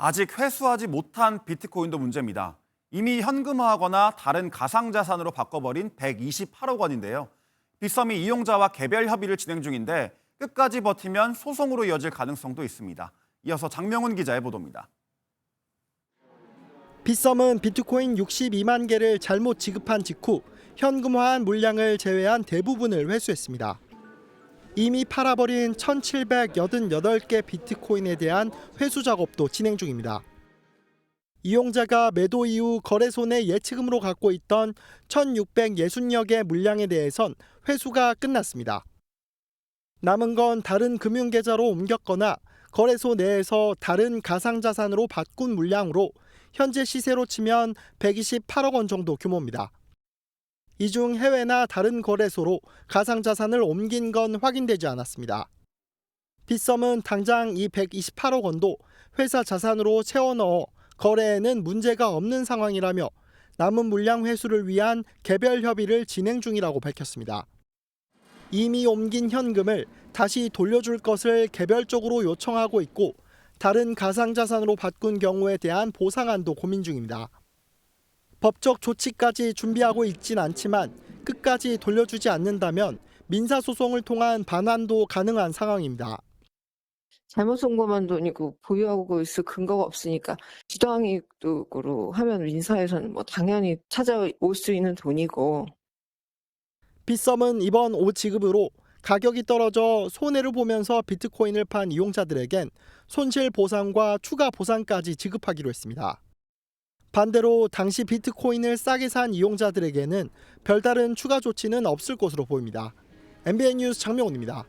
아직 회수하지 못한 비트코인도 문제입니다. 이미 현금화하거나 다른 가상자산으로 바꿔버린 128억 원인데요. 빗썸이 이용자와 개별 협의를 진행 중인데 끝까지 버티면 소송으로 이어질 가능성도 있습니다. 이어서 장명훈 기자의 보도입니다. 빗썸은 비트코인 62만 개를 잘못 지급한 직후 현금화한 물량을 제외한 대부분을 회수했습니다. 이미 팔아버린 1,788개 비트코인에 대한 회수 작업도 진행 중입니다. 이용자가 매도 이후 거래소 내 예치금으로 갖고 있던 1,660여 개 물량에 대해선 회수가 끝났습니다. 남은 건 다른 금융계좌로 옮겼거나 거래소 내에서 다른 가상자산으로 바꾼 물량으로 현재 시세로 치면 128억 원 정도 규모입니다. 이 중 해외나 다른 거래소로 가상자산을 옮긴 건 확인되지 않았습니다. 빗썸은 당장 이 128억 원도 회사 자산으로 채워 넣어 거래에는 문제가 없는 상황이라며 남은 물량 회수를 위한 개별 협의를 진행 중이라고 밝혔습니다. 이미 옮긴 현금을 다시 돌려줄 것을 개별적으로 요청하고 있고 다른 가상자산으로 바꾼 경우에 대한 보상안도 고민 중입니다. 법적 조치까지 준비하고 있진 않지만 끝까지 돌려주지 않는다면 민사소송을 통한 반환도 가능한 상황입니다. 잘못 쏜 것만 돈이고 보유하고 있을 근거가 없으니까 주당이익으로 하면 민사에서는 뭐 당연히 찾아올 수 있는 돈이고 빗썸은 이번 오 지급으로 가격이 떨어져 손해를 보면서 비트코인을 판 이용자들에겐 손실 보상과 추가 보상까지 지급하기로 했습니다. 반대로 당시 비트코인을 싸게 산 이용자들에게는 별다른 추가 조치는 없을 것으로 보입니다. MBN 뉴스 장명훈입니다.